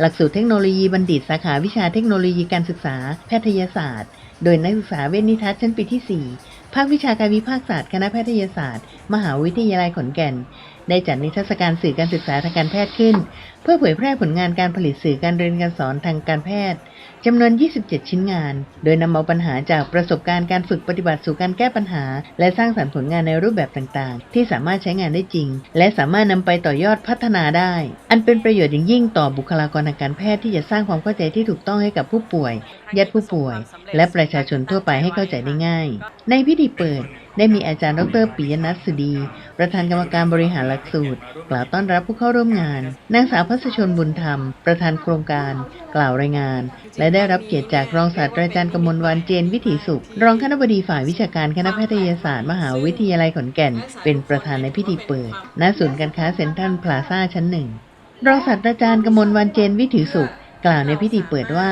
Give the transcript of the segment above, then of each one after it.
หลักสูตรเทคโนโลยีบัณฑิตสาขาวิชาเทคโนโลยีการศึกษาแพทยศาสตร์ โดยนักศึกษาเวชนิทัศน์ชั้นปีที่ 4 ภาควิชาการวิภาคศาสตร์คณะแพทยศาสตร์ มหาวิทยาลัยขอนแก่น ได้จัดนิทรรศการสื่อการศึกษาทางการแพทย์ขึ้น เพื่อเผยแพร่ผลงานการผลิตสื่อการเรียนการสอนทางการแพทย์จำนวน 27 ชิ้นงาน โดยนำเอาปัญหาจากประสบการณ์การฝึกปฏิบัติสู่การแก้ปัญหา และสร้างสรรค์ผลงานในรูปแบบต่างๆ ที่สามารถใช้งานได้จริง และสามารถนำไปต่อยอดพัฒนาได้ อันเป็นประโยชน์อย่างยิ่งต่อบุคลากรทางการแพทย์ที่จะสร้างความเข้าใจที่ถูกต้องให้กับผู้ป่วยญาติผู้ป่วย และประชาชนทั่วไปให้เข้าใจได้ง่าย ในพิธีเปิด ได้มีอาจารย์ดรปิยนัทสุดี ประธานกรรมการบริหารหลักสูตร กล่าวต้อนรับผู้เข้าร่วมงาน นางสาวพัสชนบุญธรรม ประธานโครงการ กล่าวรายงาน และได้รับเกียรติจากรองศาสตราจารย์กมลวันเจนวิถีสุข รองคณบดีฝ่ายวิชาการคณะแพทยศาสตร์ มหาวิทยาลัยขอนแก่น เป็นประธานในพิธีเปิด ณ ศูนย์การค้าเซ็นทรัลพลาซ่าชั้นหนึ่งรองศาสตราจารย์กมลวันเจนวิถีสุข กล่าวในพิธีเปิดว่า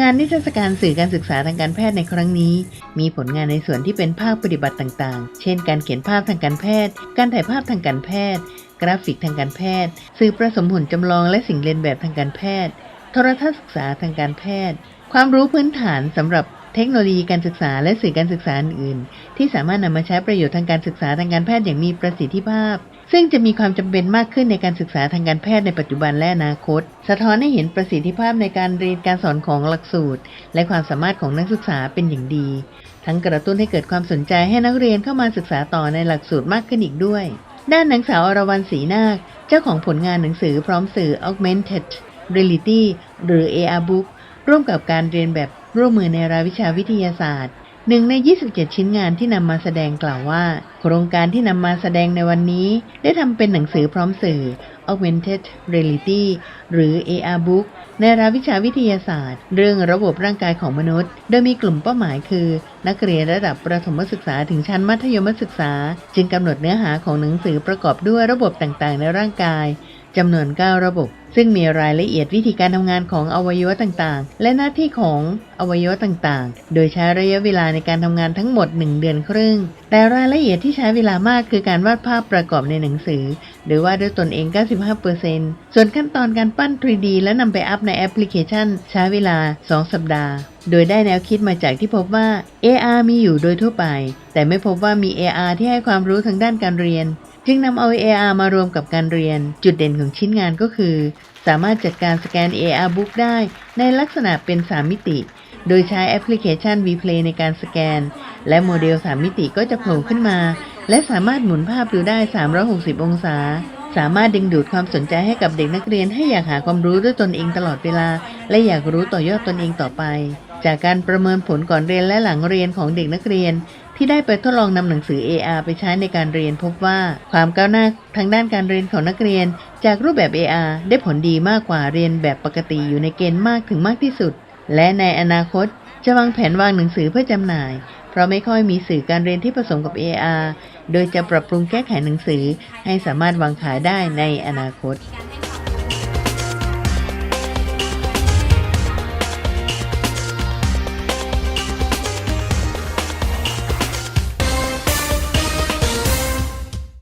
งานนิทรรศการสื่อการศึกษาทางการแพทย์ในครั้งนี้ มีผลงานในส่วนที่เป็นภาคปฏิบัติต่างๆ เช่น การเขียนภาพทางการแพทย์ การถ่ายภาพทางการแพทย์ กราฟิกทางการแพทย์ สื่อประสมหุ่นจำลองและสิ่งเรียนแบบทางการแพทย์ โทรทัศน์ศึกษาทางการแพทย์ ความรู้พื้นฐานสำหรับ เทคโนโลยีการศึกษาและสื่อการศึกษาอื่นที่สามารถนำมาใช้ประโยชน์ทางการศึกษาทางการแพทย์อย่างมีประสิทธิภาพ ซึ่งจะมีความจำเป็นมากขึ้นในการศึกษาทางการแพทย์ในปัจจุบันและอนาคต สะท้อนให้เห็นประสิทธิภาพในการเรียนการสอนของหลักสูตร และความสามารถของนักศึกษาเป็นอย่างดี ทั้งกระตุ้นให้เกิดความสนใจให้นักเรียนเข้ามาศึกษาต่อในหลักสูตรมากขึ้นอีกด้วย ด้านนางสาวอรวรรณศรีนาค เจ้าของผลงานหนังสือพร้อมสื่อ Augmented Reality หรือ AR Book ร่วมกับการเรียนแบบ ร่วมมือในรายวิชาวิทยาศาสตร์หนึ่งใน 27 ชิ้นงานที่นำมาแสดงกล่าวว่า โครงการที่นำมาแสดงในวันนี้ ได้ทำเป็นหนังสือพร้อมสื่อ Augmented Reality หรือ AR Book ในรายวิชาวิทยาศาสตร์ เรื่องระบบร่างกายของมนุษย์ โดยมีกลุ่มเป้าหมายคือ นักเรียนระดับประถมศึกษาถึงชั้นมัธยมศึกษา จึงกำหนดเนื้อหาของหนังสือประกอบด้วยระบบต่างๆ ในร่างกาย จำนวน 9 ระบบ ซึ่งมีรายละเอียดวิธีการทำงานของอวัยวะต่างๆ และหน้าที่ของอวัยวะต่างๆ โดยใช้ระยะเวลาในการทำงานทั้งหมด 1 เดือนครึ่ง แต่รายละเอียดที่ใช้เวลามากคือการวาดภาพประกอบในหนังสือ หรือวาดด้วยตนเอง 95%ส่วนขั้นตอนการปั้น 3D และนำไปอัพในแอปพลิเคชัน ใช้เวลา 2 สัปดาห์โดยได้แนวคิดมาจากที่พบว่า AR มีอยู่โดยทั่วไป แต่ไม่พบว่ามี AR ที่ให้ความรู้ทางด้านการเรียน จึงนำเอา AR มารวมกับการเรียน จุดเด่นของชิ้นงานก็คือ สามารถจัดการสแกน AR Book ได้ในลักษณะเป็น 3 มิติ โดยใช้แอปพลิเคชัน Vplay ในการสแกน และโมเดล 3 มิติก็จะโผล่ขึ้นมา และสามารถหมุนภาพดูได้ 360 องศา สามารถดึงดูดความสนใจให้กับเด็กนักเรียนให้อยากหาความรู้ด้วยตนเองตลอดเวลา และอยากรู้ต่อยอดตนเองต่อไป จากการประเมินผลก่อนเรียนและหลังเรียนของเด็กนักเรียน ที่ได้ไปทดลองนำหนังสือ AR ไปใช้ในการเรียนพบว่า ความก้าวหน้าทางด้านการเรียนของนักเรียน จากรูปแบบ AR ได้ผลดีมากกว่าเรียนแบบปกติอยู่ในเกณฑ์มากถึงมากที่สุด และในอนาคตจะวางแผนวางหนังสือเพื่อจำหน่าย เพราะไม่ค่อยมีสื่อการเรียนที่ผสมกับ AR โดยจะปรับปรุงแก้ไขหนังสือให้สามารถวางขายได้ในอนาคต